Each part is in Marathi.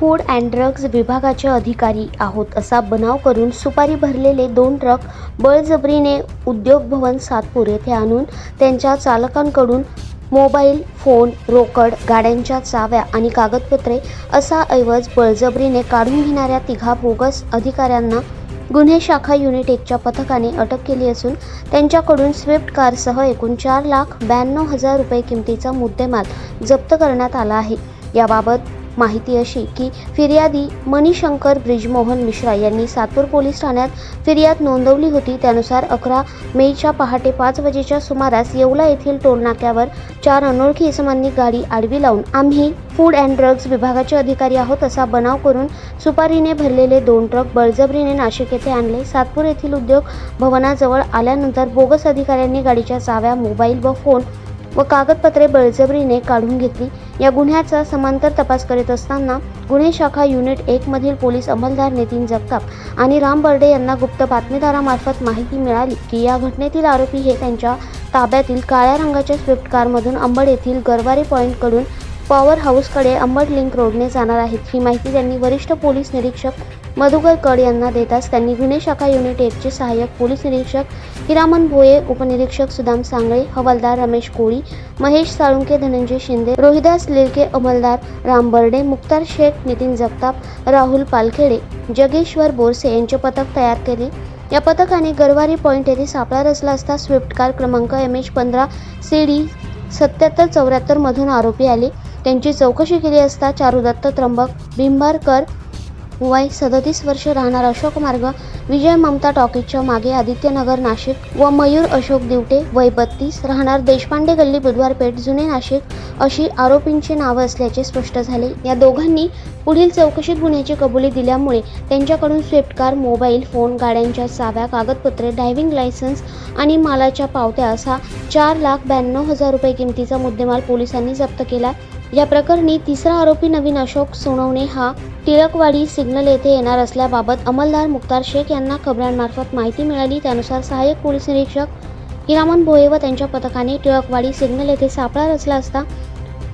फूड अँड ड्रग्ज विभागाचे अधिकारी आहोत असा बनाव करून सुपारी भरलेले दोन ट्रक बळजबरीने उद्योग भवन सातपूर येथे आणून त्यांच्या चालकांकडून मोबाईल फोन रोकड गाड्यांच्या चाव्या आणि कागदपत्रे असा ऐवज बळजबरीने काढून घेणाऱ्या तिघा बोगस अधिकाऱ्यांना गुन्हे शाखा युनिट एकच्या पथकाने अटक केली असून त्यांच्याकडून स्विफ्ट कारसह एकूण चार लाख ब्याण्णव हजार रुपये किमतीचा मुद्देमाल जप्त करण्यात आला आहे. याबाबत माहिती अशी की फिर्यादी मणिशंकर ब्रिजमोहन मिश्रा यांनी सातपूर पोलीस ठाण्यात फिर्याद नोंदवली होती. त्यानुसार अकरा मेच्या पहाटे पाच वाजेच्या सुमारास येवला येथील टोलनाक्यावर चार अनोळखी इसमांनी गाडी आडवी लावून आम्ही फूड अँड ड्रग्ज विभागाचे अधिकारी आहोत असा बनाव करून सुपारीने भरलेले दोन ट्रक बळजबरीने नाशिक येथे आणले. सातपूर येथील उद्योग भवनाजवळ आल्यानंतर बोगस अधिकाऱ्यांनी गाडीच्या चाव्या मोबाईल व फोन व कागदपत्रे बळजबरीने काढून घेतली. या गुन्ह्याचा समांतर तपास करीत असताना गुन्हे शाखा युनिट एकमधील पोलीस अंमलदार नितीन जगताप आणि राम बर्डे यांना गुप्त बातमीदारामार्फत माहिती मिळाली की या घटनेतील आरोपी हे त्यांच्या ताब्यातील काळ्या रंगाच्या स्विफ्ट कारमधून अंबड येथील गरवारे पॉईंटकडून पॉवर हाऊसकडे अंबड लिंक रोडने जाणार आहेत. ही माहिती त्यांनी वरिष्ठ पोलीस निरीक्षक मधुकर कड यांना देताच त्यांनी गुन्हे शाखा युनिट एकचे सहाय्यक पोलीस निरीक्षक हिरामन भोये उपनिरीक्षक सुदाम सांगळे हवालदार रमेश कोळी महेश साळुंके धनंजय शिंदे रोहिदास लिरके अंमलदार राम बर्डे मुक्तार शेख नितीन जगताप राहुल पालखेडे जगेश्वर बोरसे यांचे पथक तयार केले. या पथकाने गरवारी पॉईंट येथे सापळा रचला असता स्विफ्ट कार क्रमांक एम एच पंधरा सी डी सत्याहत्तर चौऱ्याहत्तरमधून आरोपी आले. त्यांची चौकशी केली असता चारुदत्त त्र्यंबक बिंबारकर वय सदतीस वर्ष राहणार अशोक मार्ग विजय ममता टॉकीजच्या मागे आदित्यनगर नाशिक व मयूर अशोक दिवटे वय बत्तीस राहणार देशपांडे गल्ली बुधवार पेठ जुने नाशिक अशी आरोपींची नावं असल्याचे स्पष्ट झाले. या दोघांनी पुढील चौकशीत गुन्ह्याची कबुली दिल्यामुळे त्यांच्याकडून स्विफ्ट कार मोबाईल फोन गाड्यांच्या चाव्या कागदपत्रे ड्रायव्हिंग लायसन्स आणि मालाच्या पावत्या असा चार लाख ब्याण्णव हजार रुपये किमतीचा मुद्देमाल पोलिसांनी जप्त केला. या प्रकरणी तिसरा आरोपी नवीन अशोक सोनवणे हा टिळकवाडी सिग्नल येथे येणार असल्याबाबत अंमलदार मुक्तार शेख यांना खबरांमार्फत माहिती मिळाली. त्यानुसार सहाय्यक पोलीस निरीक्षक हिरामन भोये व त्यांच्या पथकाने टिळकवाडी सिग्नल येथे सापळा रचला असता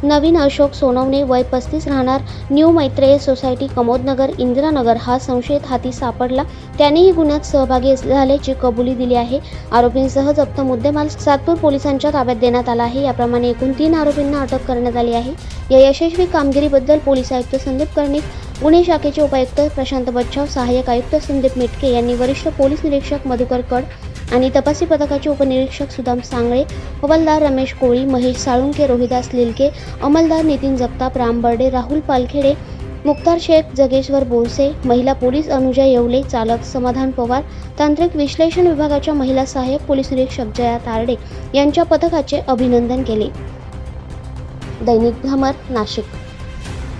नवीन अशोक सोनवणे वय पस्तीस राहणार. New Maitreya society Kamodnagar Indiranagar. हा संशयित हाती सापडला. त्यानेही गुन्ह्यात सहभागी झाल्याची कबुली दिली आहे. आरोपींसह जप्त मुद्देमाल सातपूर पोलिसांच्या ताब्यात देण्यात आला आहे. याप्रमाणे एकूण तीन आरोपींना अटक करण्यात आली आहे. या यशस्वी कामगिरीबद्दल पोलीस आयुक्त संदीप कर्णिक गुन्हे शाखेचे उपायुक्त प्रशांत बच्छाव सहाय्यक आयुक्त संदीप मिटके यांनी वरिष्ठ पोलीस निरीक्षक मधुकर कड आणि तपासी पथकाचे उपनिरीक्षक सुदाम सांगळे हवालदार रमेश कोळी महेश साळुंके रोहिदास लिलके अंमलदार नितीन जगताप राम बर्डे राहुल पालखेडे मुक्तार शेख जगेश्वर बोरसे महिला पोलीस अनुजा येवले चालक समाधान पवार तांत्रिक विश्लेषण विभागाच्या महिला सहाय्यक पोलीस निरीक्षक जया तारडे यांच्या पथकाचे अभिनंदन केले. दैनिक भ्रमर नाशिक.